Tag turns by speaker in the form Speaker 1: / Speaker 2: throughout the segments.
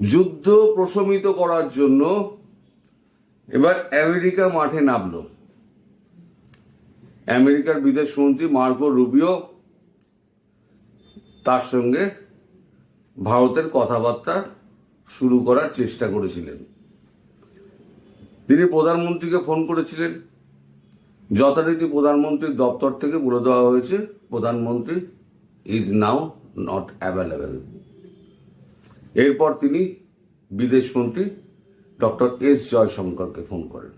Speaker 1: যুদ্ধ প্রশমিত করার জন্য এবার আমেরিকা মাঠে নামল। আমেরিকার বিদেশমন্ত্রী মার্কো রুবিও তার সঙ্গে ভারতের কথাবার্তা শুরু করার চেষ্টা করেছিলেন। তিনি প্রধানমন্ত্রীকে ফোন করেছিলেন। যথারীতি প্রধানমন্ত্রীর দপ্তর থেকে বলে দেওয়া হয়েছে, প্রধানমন্ত্রী ইজ নাও নট অ্যাভেলেবেল এরপর তিনি বিদেশমন্ত্রী ডক্টর এস জয়শঙ্করকে ফোন করেন।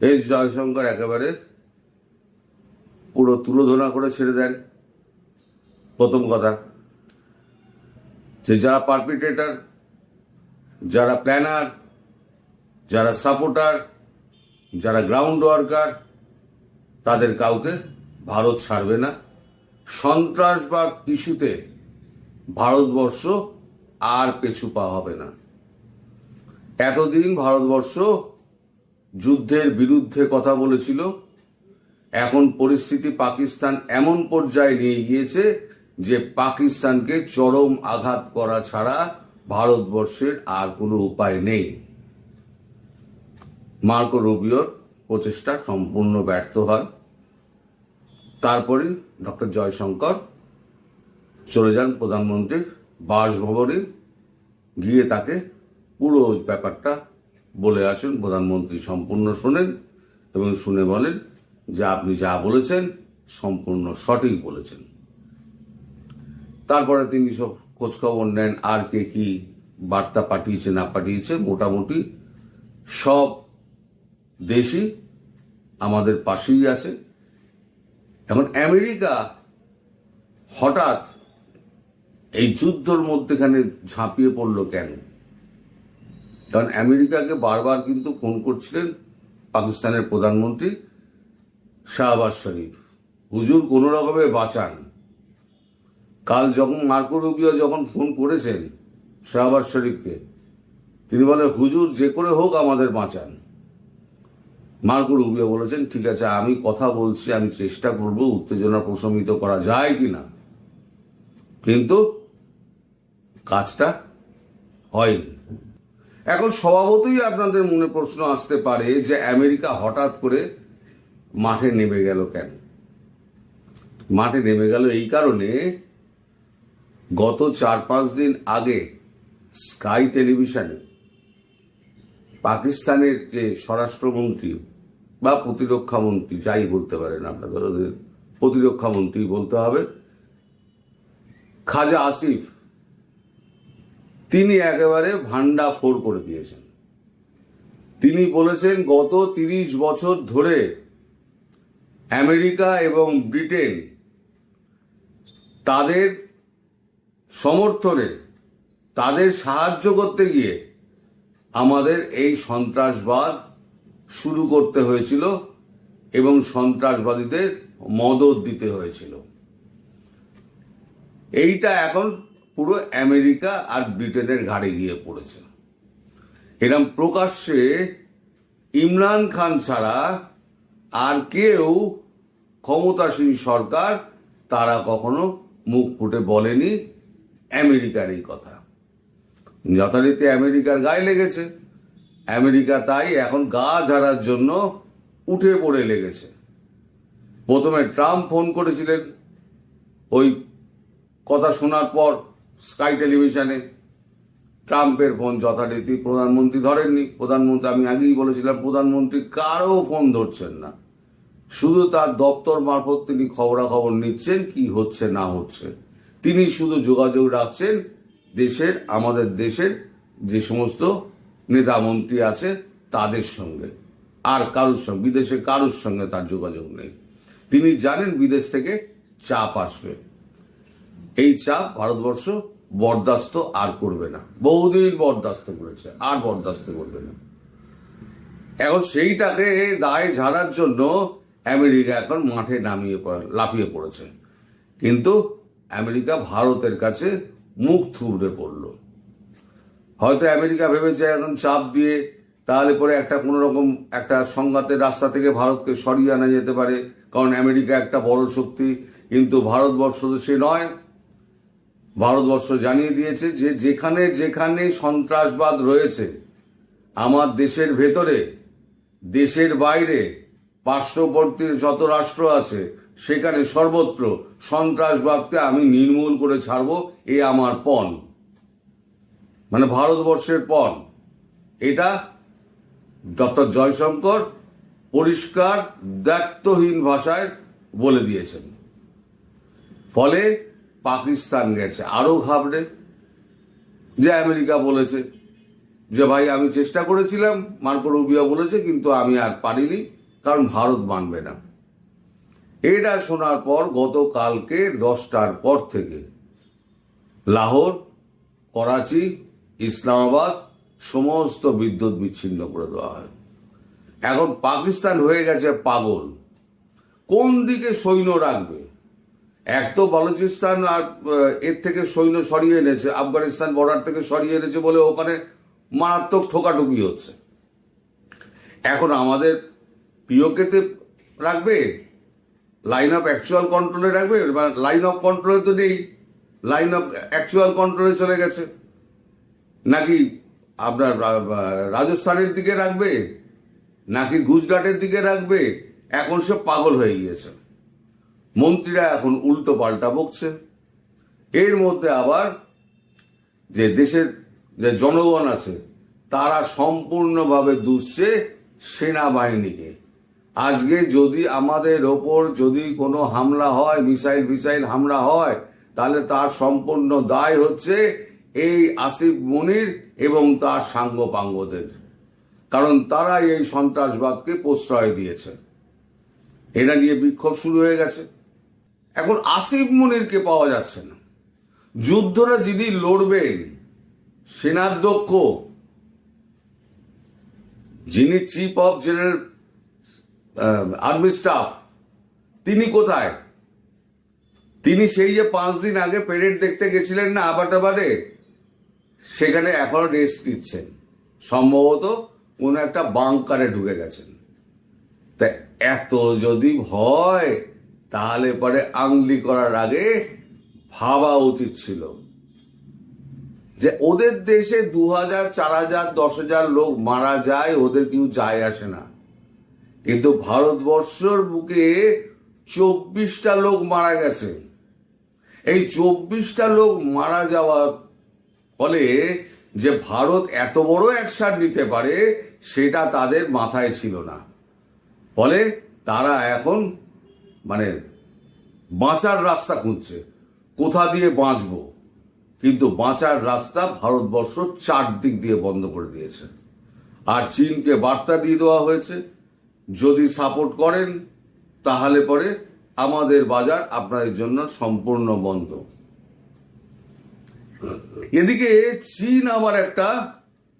Speaker 1: এস জয়শঙ্কর একেবারে পুরো তুলোধনা করে ছেড়ে দেন। প্রথম কথা, যে যারা পারপিটেটার যারা প্ল্যানার যারা সাপোর্টার যারা গ্রাউন্ড ওয়ার্কার তাদের কাউকে ভারত ছাড়বে না। সন্ত্রাসবাদ ইস্যুতে ভারতবর্ষ আর পেছু পা হবে না। এতদিন ভারতবর্ষ যুদ্ধের বিরুদ্ধে কথা বলেছিল। এখন পরিস্থিতি পাকিস্তান এমন পর্যায়ে নিয়ে গিয়েছে যে পাকিস্তানকে চরম আঘাত করা ছাড়া ভারতবর্ষের আর কোনো উপায় নেই। মার্কো রুবিওর প্রচেষ্টা সম্পূর্ণ ব্যর্থ হয়। তারপরে ডক্টর জয়শঙ্কর চলে যান প্রধানমন্ত্রীর বাসভবনে। গিয়ে তাকে পুরো ব্যাপারটা বলে আসেন, প্রধানমন্ত্রী সম্পূর্ণ শোনেন এবং শুনে বলেন যে আপনি যা বলেছেন সম্পূর্ণ সঠিক বলেছেন। তারপরে তিনি সব খোঁজখবর নেন, আর কে কি বার্তা পাঠিয়েছে, না পাঠিয়েছে। মোটামুটি সব দেশই আমাদের পাশেই আছে। এখন আমেরিকা হঠাৎ এই যুদ্ধর মধ্যেখানে ঝাঁপিয়ে পড়ল কেন? কারণ আমেরিকাকে বারবার কিন্তু ফোন করছিলেন পাকিস্তানের প্রধানমন্ত্রী শাহবাজ শরীফ। হুজুর, কোনো রকমে বাঁচান। কাল যখন মার্কো রুবিও যখন ফোন করেছেন শাহবাজ শরীফকে, তিনি বলে হুজুর, যে করে হোক আমাদের বাঁচান। মার্কো রুবিও বলেছেন, ঠিক আছে, আমি কথা বলছি, আমি চেষ্টা করব, উত্তেজনা প্রশমিত করা যায় কিনা। কিন্তু কাজটা হয়নি এখন স্বভাবতই আপনাদের মনে প্রশ্ন আসতে পারে যে আমেরিকা হঠাৎ করে মাঠে নেমে গেল কেন? মাঠে নেমে গেল এই কারণে গত চার পাঁচ দিন আগে স্কাই টেলিভিশনে পাকিস্তানের যে স্বরাষ্ট্রমন্ত্রী বা প্রতিরক্ষা মন্ত্রী, যাই বলতে পারেন আপনাদের, প্রতিরক্ষা মন্ত্রী বলতে হবে, খাজা আসিফ তিনি একেবারে ভান্ডা ফোর করে দিয়েছেন। তিনি বলেছেন, গত তিরিশ বছর ধরে আমেরিকা এবং ব্রিটেন তাদের সমর্থনে তাদের সাহায্য করতে গিয়ে আমাদের এই সন্ত্রাসবাদ শুরু করতে হয়েছিল এবং সন্ত্রাসবাদীদের মদত দিতে হয়েছিল। এইটা এখন পুরো আমেরিকা আর ব্রিটেনের ঘাড়ে গিয়ে পড়েছে। এরম প্রকাশ্যে ইমরান খান ছাড়া আর কেউ ক্ষমতাসীন সরকার তারা কখনো মুখ ফুটে বলেনি আমেরিকার এই কথা। যথারীতি আমেরিকার গায়ে লেগেছে। আমেরিকা তাই এখন গা ঝাড়ার জন্য উঠে পড়ে লেগেছে। প্রথমে ট্রাম্প ফোন করেছিলেন। ওই কথা শোনার পর স্কাই টেলিভিশনে ট্রাম্পের ফোন যথারীতি প্রধানমন্ত্রী ধরেননি। প্রধানমন্ত্রী, আমি আগেই বলেছিলাম, প্রধানমন্ত্রী কারও ফোন ধরছেন না। শুধু তার দপ্তর মারফত তিনি খবরাখবর নিচ্ছেন কি হচ্ছে, না হচ্ছে। তিনি শুধু যোগাযোগ রাখছেন দেশের, আমাদের দেশের যে সমস্ত নেতা মন্ত্রী আছে তাদের সঙ্গে। আর কারোর সঙ্গে, বিদেশে কারোর সঙ্গে তার যোগাযোগ নেই। তিনি জানেন বিদেশ থেকে চাপ আসবে। এই চাপ ভারতবর্ষ বরদাস্ত আর করবে না। বহুদিন বরদাস্ত করেছে, আর বরদাস্ত করবে না। এখন সেইটাকে দায় ঝাড়ার জন্য আমেরিকা এখন মাঠে নামিয়ে লাফিয়ে পড়েছে। কিন্তু আমেরিকা ভারতের কাছে মুখ থুবড়ে পড়ল। হয়তো আমেরিকা ভেবেছে এখন চাপ দিয়ে তাহলে পরে একটা কোনো রকম একটা সংঘাতের রাস্তা থেকে ভারতকে সরিয়ে আনা যেতে পারে, কারণ আমেরিকা একটা বড় শক্তি, কিন্তু ভারতবর্ষ তো সে নয়। ভারতবর্ষ জানিয়ে দিয়েছে যে যেখানে যেখানে সন্ত্রাসবাদ রয়েছে, আমার দেশের ভেতরে, দেশের বাইরে, পার্শ্ববর্তী যত রাষ্ট্র আছে, সেখানে সর্বত্র সন্ত্রাসবাদকে আমি নির্মূল করে ছাড়বো, এ আমার পণ। মানে ভারতবর্ষের পণ। এটা ডক্টর জয়শঙ্কর পরিষ্কার দায়িত্বহীন ভাষায় বলে দিয়েছেন। ফলে পাকিস্তান গেছে। আরও ঘাবড়ে। যে আমেরিকা বলেছে যে, ভাই, আমি চেষ্টা করেছিলাম। মার্কো রুবিয়া বলেছে, কিন্তু আমি আর পারিনি, কারণ ভারত মানবে না। এটা শোনার পর গতকালকে দশটার পর থেকে লাহোর, করাচি, ইসলামাবাদ সমস্ত বিদ্যুৎ বিচ্ছিন্ন করে দেওয়া হয়। এখন পাকিস্তান হয়ে গেছে পাগল। কোন দিকে সৈন্য রাখবে? এক তো বালুচিস্তান আর এর থেকে সৈন্য সরিয়ে এনেছে, আফগানিস্তান বর্ডার থেকে সরিয়ে এনেছে বলে ওখানে মারাত্মক ঠোকাঠুকি হচ্ছে। এখন আমাদের পিওকেতে রাখবে? লাইন অফ অ্যাকচুয়াল কন্ট্রোলে রাখবে? লাইন অফ কন্ট্রোলে তো নেই। লাইন অফ অ্যাকচুয়াল কন্ট্রোলে চলে গেছে। নাকি আপনার রাজস্থানের দিকে রাখবে? নাকি গুজরাটের দিকে রাখবে? এখন সে পাগল হয়ে গিয়েছে। মন্ত্রীরা এখন উল্টো পাল্টা বকছে। এর মধ্যে আবার যে দেশের যে জনগণ আছে, তারা সম্পূর্ণভাবে দুষছে সেনাবাহিনীকে। আজকে যদি আমাদের ওপর যদি কোনো হামলা হয়, মিসাইল মিসাইল হামলা হয়, তাহলে তার সম্পূর্ণ দায় হচ্ছে এই আসিফ মনির এবং তার সাঙ্গপাঙ্গদের। কারণ তারা এই সন্ত্রাসবাদকে প্রশ্রয় দিয়েছে এটা নিয়ে বিক্ষোভ শুরু হয়ে গেছে। এখন আসিফ মনিরকে পাওয়া যাচ্ছে না। যুদ্ধরা যিনি লড়বেন, সেনাধ্যক্ষ, যিনি chief of general army staff তিনি কোথায়? তিনি সেই যে পাঁচ দিন আগে প্যারেড দেখতে গেছিলেন না আবাটাবাদে সেখানে এখনও রেস্ট নিচ্ছেন। সম্ভবত কোন একটা বাংকারে ঢুকে গেছেন। তা এত যদি ভয় তাহলে পরে আংলি করার আগে ভাবা উচিত ছিল যে ওদের দেশে দু হাজার চার হাজার দশ হাজার লোক মারা যায়, ওদের কেউ যায় আসে না। কিন্তু ভারতবর্ষর বুকে চব্বিশটা লোক মারা গেছে। এই চব্বিশটা লোক মারা যাওয়ার ফলে যে ভারত এত বড় অ্যাকশন নিতে পারে, সেটা তাদের মাথায় ছিল না। ফলে তারা এখন মানে বাঁচার রাস্তা খুঁজছে। কোথা দিয়ে বাঁচবো? কিন্তু বাঁচার রাস্তা ভারতবর্ষ চারদিক দিয়ে বন্ধ করে দিয়েছে। আর চীনকে বার্তা দিয়ে দেওয়া হয়েছে, যদি সাপোর্ট করেন, তাহলে পরে আমাদের বাজার আপনাদের জন্য সম্পূর্ণ বন্ধ। এদিকে চীন আবার একটা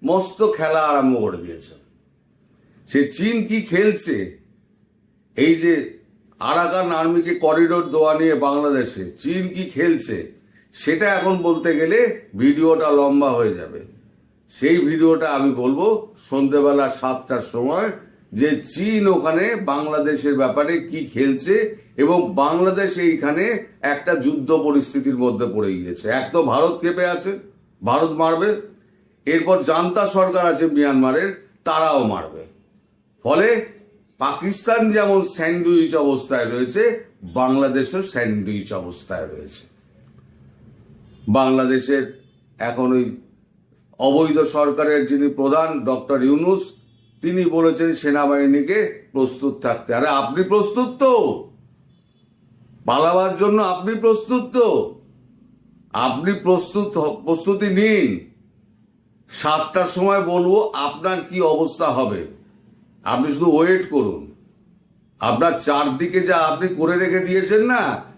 Speaker 1: মস্ত খেলা আরম্ভ করে দিয়েছে। সে চীন কি খেলছে? এই যে আরাকান আর্মিকে করিডোর দেওয়া নিয়ে বাংলাদেশে। চীন কি খেলছে? সেটা এখন বলতে গেলে ভিডিওটা লম্বা হয়ে যাবে। সেই ভিডিওটা আমি বলব সন্ধ্যেবেলা সাতটার সময় যে চীন ওখানে বাংলাদেশের ব্যাপারে কি খেলছে এবং বাংলাদেশ এইখানে একটা যুদ্ধ পরিস্থিতির মধ্যে পড়ে গিয়েছে। এক তো ভারত কেঁপে আছে, ভারত মারবে। এরপর জান্তা সরকার আছে মিয়ানমারের, তারাও মারবে। ফলে পাকিস্তান যেমন স্যান্ডউইচ অবস্থায় রয়েছে, বাংলাদেশও স্যান্ডউইচ অবস্থায় রয়েছে। বাংলাদেশের এখন ওই অবৈধ সরকারের যিনি প্রধান, ডক্টর ইউনুস, তিনি বলেছেন সেনাবাহিনীকে প্রস্তুত থাকতে। আরে আপনি প্রস্তুত তো! পালাবার জন্য আপনি প্রস্তুত তো! আপনি প্রস্তুত প্রস্তুতি নিন। সাতটার সময় বলব আপনার কি অবস্থা হবে। আপনি শুধু ওয়েট করুন। আপনার চারদিকে যা আপনি করে রেখে দিয়েছেন না